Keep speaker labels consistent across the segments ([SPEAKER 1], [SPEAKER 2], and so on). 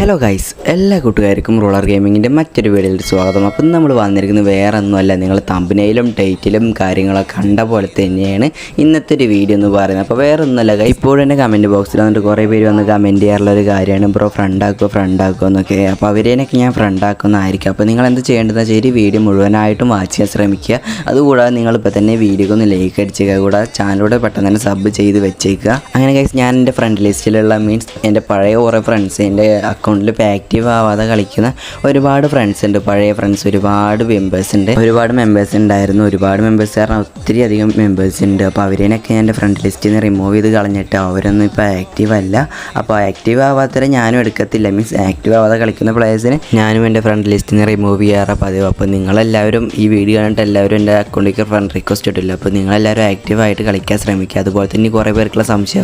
[SPEAKER 1] Hello guys എല്ലാ കൂട്ടുകാർക്കും roller ഗെയിമിങ്ങിന്റെ മറ്റൊരു വീഡിയോയിൽ സ്വാഗതം. അപ്പം നമ്മൾ വന്നിരിക്കുന്നത് വേറെ ഒന്നുമല്ല നിങ്ങൾ തമ്പിനയിലും ടൈറ്റിലും കാര്യങ്ങളൊക്കെ കണ്ട പോലെ തന്നെയാണ് ഇന്നത്തെ ഒരു വീഡിയോ എന്ന് പറയുന്നത്. അപ്പോൾ വേറെ ഒന്നുമല്ല ഗൈസ് ഇപ്പോഴും കമന്റ് ബോക്സിൽ വന്നിട്ട് കുറേ പേര് വന്ന് കമന്റ് ചെയ്യാറുള്ള ഒരു കാര്യമാണ്. ബ്രോ ഫ്രണ്ട് ഫ്രണ്ടാക്കുമോ ഫ്രണ്ട് ആക്കുക എന്നൊക്കെ. അപ്പോൾ അവരേനൊക്കെ ഞാൻ ഫ്രണ്ട് ആക്കുന്നതായിരിക്കും. അപ്പോൾ നിങ്ങൾ എന്ത് ചെയ്യേണ്ടതെന്ന് വെച്ചാൽ ഈ വീഡിയോ മുഴുവനായിട്ടും വാച്ച് ചെയ്യാൻ ശ്രമിക്കുക. അതുകൂടാതെ നിങ്ങളിപ്പോൾ തന്നെ വീഡിയോക്ക് ഒന്ന് ലൈക്ക് അടിച്ചേക്കുക. കൂടാതെ ചാനലൂടെ പെട്ടെന്ന് തന്നെ സബ് ചെയ്ത് വെച്ചേക്കുക. അങ്ങനെ ഗൈസ് ഞാൻ എന്റെ ഫ്രണ്ട് ലിസ്റ്റിലുള്ള മീൻസ് എന്റെ പഴയ കുറേ ഫ്രണ്ട്സ് എന്റെ അക്കൗണ്ടിൽ ഇപ്പോൾ ആക്റ്റീവ് ആവാതെ കളിക്കുന്ന ഒരുപാട് ഫ്രണ്ട്സ് ഉണ്ട്. പഴയ ഫ്രണ്ട്സ് ഒരുപാട് മെമ്പേഴ്സ് ഉണ്ട്. ഒരുപാട് മെമ്പേഴ്സ് ഉണ്ടായിരുന്നു. ഒരുപാട് മെമ്പേഴ്സ് കാരണം ഒത്തിരി അധികം മെമ്പേഴ്സ് ഉണ്ട്. അപ്പോൾ അവരേനൊക്കെ എന്റെ ഫ്രണ്ട് ലിസ്റ്റിൽ നിന്ന് റിമൂവ് ചെയ്ത് കളഞ്ഞിട്ട് അവരൊന്നും ഇപ്പോൾ ആക്റ്റീവ് അല്ല. അപ്പോൾ ആക്റ്റീവ് ആവാത്തവരെ ഞാനും എടുക്കത്തില്ല. മീൻസ് ആക്റ്റീവ് ആവാതെ കളിക്കുന്ന പ്ലേയേഴ്സിന് ഞാനും എന്റെ ഫ്രണ്ട് ലിസ്റ്റിൽ നിന്ന് റിമൂവ് ചെയ്യാറ് പതിവ്. അപ്പോൾ നിങ്ങളെല്ലാവരും ഈ വീഡിയോ കണ്ടിട്ട് എല്ലാവരും എന്റെ അക്കൗണ്ടിലേക്ക് ഫ്രണ്ട് റിക്വസ്റ്റ് ഇട്ടില്ല. അപ്പോൾ നിങ്ങളെല്ലാവരും ആക്റ്റീവായിട്ട് കളിക്കാൻ ശ്രമിക്കുക. അതുപോലെ തന്നെ കുറേ പേർക്കുള്ള സംശയം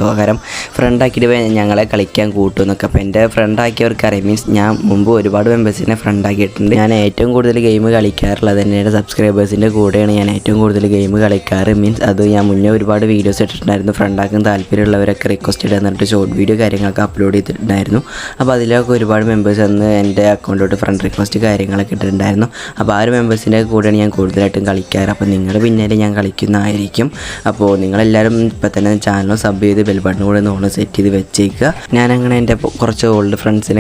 [SPEAKER 1] ഫ്രണ്ട് ആക്കിയിട്ട് ഞങ്ങളെ കളിക്കാൻ കൂട്ടും എന്നൊക്കെ. അപ്പോൾ എന്റെ ഫ്രണ്ട് അറിയാം മീൻസ് ഞാൻ മുമ്പ് ഒരുപാട് മെമ്പേഴ്സിനെ ഫ്രണ്ട് ആക്കിയിട്ടുണ്ട്. ഞാൻ ഏറ്റവും കൂടുതൽ ഗെയിം കളിക്കാറുള്ളത് തന്നെ എന്റെ സബ്സ്ക്രൈബേഴ്സിന്റെ കൂടെയാണ് ഞാൻ ഏറ്റവും കൂടുതൽ ഗെയിം കളിക്കാറ്. മീൻസ് അത് ഞാൻ മുന്നേ ഒരുപാട് വീഡിയോസ് ഇട്ടിട്ടുണ്ടായിരുന്നു. ഫ്രണ്ട് ആക്കാൻ താല്പര്യമുള്ളവരൊക്കെ റിക്വസ്റ്റ് ഇടാൻ എന്നിട്ട് ഷോർട്ട് വീഡിയോ കാര്യങ്ങളൊക്കെ അപ്ലോഡ് ചെയ്തിട്ടുണ്ടായിരുന്നു. അപ്പോൾ അതിലൊക്കെ ഒരുപാട് മെമ്പേഴ്സ് അന്ന് എന്റെ അക്കൗണ്ടിലോട്ട് ഫ്രണ്ട് റിക്വസ്റ്റ് കാര്യങ്ങളൊക്കെ ഇട്ടിട്ടുണ്ടായിരുന്നു. അപ്പോൾ ആ ഒരു മെമ്പേഴ്സിന്റെ കൂടെയാണ് ഞാൻ കൂടുതലായിട്ടും കളിക്കാറ്. അപ്പോൾ നിങ്ങളുടെ പിന്നാലെ ഞാൻ കളിക്കുന്നതായിരിക്കും. അപ്പോൾ നിങ്ങളെല്ലാവരും ഇപ്പം തന്നെ ചാനൽ സബ് ചെയ്ത് ബെൽ ബട്ടൺ കൂടെ ഒന്ന് സെറ്റ് ചെയ്ത് വെച്ചേക്കുക. ഞാൻ അങ്ങനെ എന്റെ കുറച്ച് ഓൾഡ്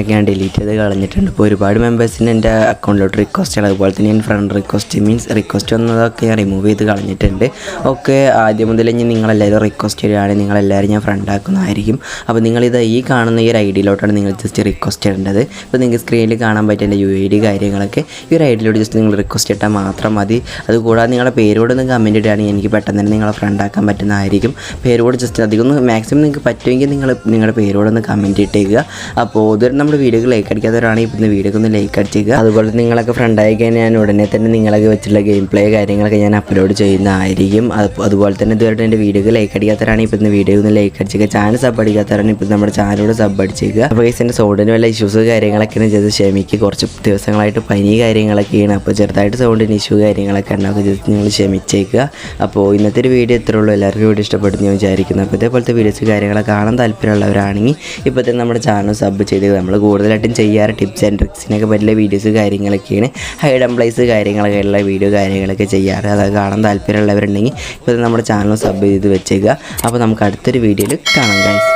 [SPEAKER 1] ഫ്രണ്ട്സിനൊക്കെ ഞാൻ ഡിലീറ്റ് ചെയ്ത് കളഞ്ഞിട്ടുണ്ട്. ഇപ്പോൾ ഒരുപാട് മെമ്പേഴ്സിന് എന്റെ അക്കൗണ്ടിലോട്ട് റിക്വസ്റ്റ് ചെയ്യണം. അതുപോലെ തന്നെ ഞാൻ ഫ്രണ്ട് റിക്വസ്റ്റ് മീൻസ് റിക്വസ്റ്റ് വന്നതൊക്കെ ഞാൻ റിമൂവ് ചെയ്ത് കളഞ്ഞിട്ടുണ്ട്. ഒക്കെ ആദ്യം മുതൽ ഇനി നിങ്ങളെല്ലാവരും റിക്വസ്റ്റ് ചെയ്യുകയാണെങ്കിൽ നിങ്ങളെല്ലാവരും ഞാൻ ഫ്രണ്ട് ആക്കുന്നതായിരിക്കും. അപ്പോൾ നിങ്ങളിത് ഈ കാണുന്ന ഈ ഒരു ഐ ഡിയിലോട്ടാണ് നിങ്ങൾ ജസ്റ്റ് റിക്വസ്റ്റ് ചെയ്യേണ്ടത്. ഇപ്പോൾ നിങ്ങൾക്ക് സ്ക്രീനിൽ കാണാൻ പറ്റിയ എന്റെ യു ഐ ഡി കാര്യങ്ങളൊക്കെ ഈ ഒരു ഐ ഡിയിലോട്ട് ജസ്റ്റ് നിങ്ങൾ റിക്വസ്റ്റ് ഇട്ടാൽ മാത്രം മതി. അതുകൂടാതെ നിങ്ങളുടെ പേരോട് ഒന്ന് കമന്റ് ഇടുകയാണെങ്കിൽ എനിക്ക് പെട്ടെന്ന് തന്നെ നിങ്ങളെ ഫ്രണ്ട് ആക്കാൻ പറ്റുന്നതായിരിക്കും. പേരോട് ജസ്റ്റ് അധികം ഒന്ന് മാക്സിമം നിങ്ങൾക്ക് പറ്റുമെങ്കിൽ നിങ്ങൾ നിങ്ങളുടെ പേരോടൊന്ന് കമന്റ് ഇട്ടേക്കുക. അപ്പോൾ ഇതുവരെ വീഡിയോക്ക് ലൈക്ക് അടിക്കാത്തവരാണെങ്കിൽ ഇപ്പം വീഡിയോക്ക് ഒന്ന് ലൈക്ക് അടിച്ചേക്കുക അതുപോലെ നിങ്ങളൊക്കെ ഫ്രണ്ട് ആയി കഴിഞ്ഞാൽ ഞാൻ ഉടനെ തന്നെ നിങ്ങളൊക്കെ വെച്ചിട്ടുള്ള ഗെയിം പ്ലേ കാര്യങ്ങളൊക്കെ ഞാൻ അപ്ലോഡ് ചെയ്യുന്നതായിരിക്കും. അതുപോലെ തന്നെ ഇതുവരെ എന്റെ വീഡിയോക്ക് ലൈക്ക് അടിക്കാത്തവരാണെങ്കിൽ ഇപ്പം വീഡിയോ ഒന്ന് ലൈക്ക് അടിച്ചേക്കുക ചാനൽ സബ് അടിക്കാത്തവരാണെങ്കിൽ ഇപ്പം നമ്മുടെ ചാനലോട് സബ് അടിച്ചേക്കുക അപ്പോൾ ഗൈസ് എന്റെ സൗണ്ടിന് വല്ല ഇഷ്യൂസ് കാര്യങ്ങളൊക്കെയാണ് ചെയ്ത് ക്ഷമിക്ക്. കുറച്ച് ദിവസങ്ങളായിട്ട് പനി കാര്യങ്ങളൊക്കെയാണ്. അപ്പോൾ ചെറുതായിട്ട് സൗണ്ടിന് ഇഷ്യൂ കാര്യങ്ങളൊക്കെ ഉണ്ടാകും ചെറുത്ത് നിങ്ങൾ ക്ഷമിച്ചേക്കുക. അപ്പോൾ ഇന്നത്തെ ഒരു വീഡിയോ ഇത്രേ ഉള്ളൂ. എല്ലാവർക്കും വീഡിയോ ഇഷ്ടപ്പെടുന്നു ഞാൻ വിചാരിക്കുന്നു. അപ്പോൾ ഇതേപോലത്തെ വീഡിയോസ് കാര്യങ്ങളൊക്കെ കാണാൻ താല്പര്യമുള്ളവരാണെങ്കിൽ ഇപ്പോൾ തന്നെ നമ്മുടെ ചാനൽ സബ് ചെയ്ത് നമ്മൾ കൂടുതലായിട്ടും ചെയ്യാറ് ടിപ്സ് ആൻഡ് ട്രിക്സിനൊക്കെ പറ്റിയ വീഡിയോസ് കാര്യങ്ങളൊക്കെയാണ്. ഹൈഡ് എംപ്ലൈസ് കാര്യങ്ങളൊക്കെ ഉള്ള വീഡിയോ കാര്യങ്ങളൊക്കെ ചെയ്യാറ്. അതൊക്കെ കാണാൻ താല്പര്യമുള്ളവരുണ്ടെങ്കിൽ ഇപ്പോൾ നമ്മുടെ ചാനൽ സബ് ചെയ്ത് വെച്ചേക്കുക. അപ്പോൾ നമുക്ക് അടുത്തൊരു വീഡിയോയിൽ കാണാം ഗൈസ്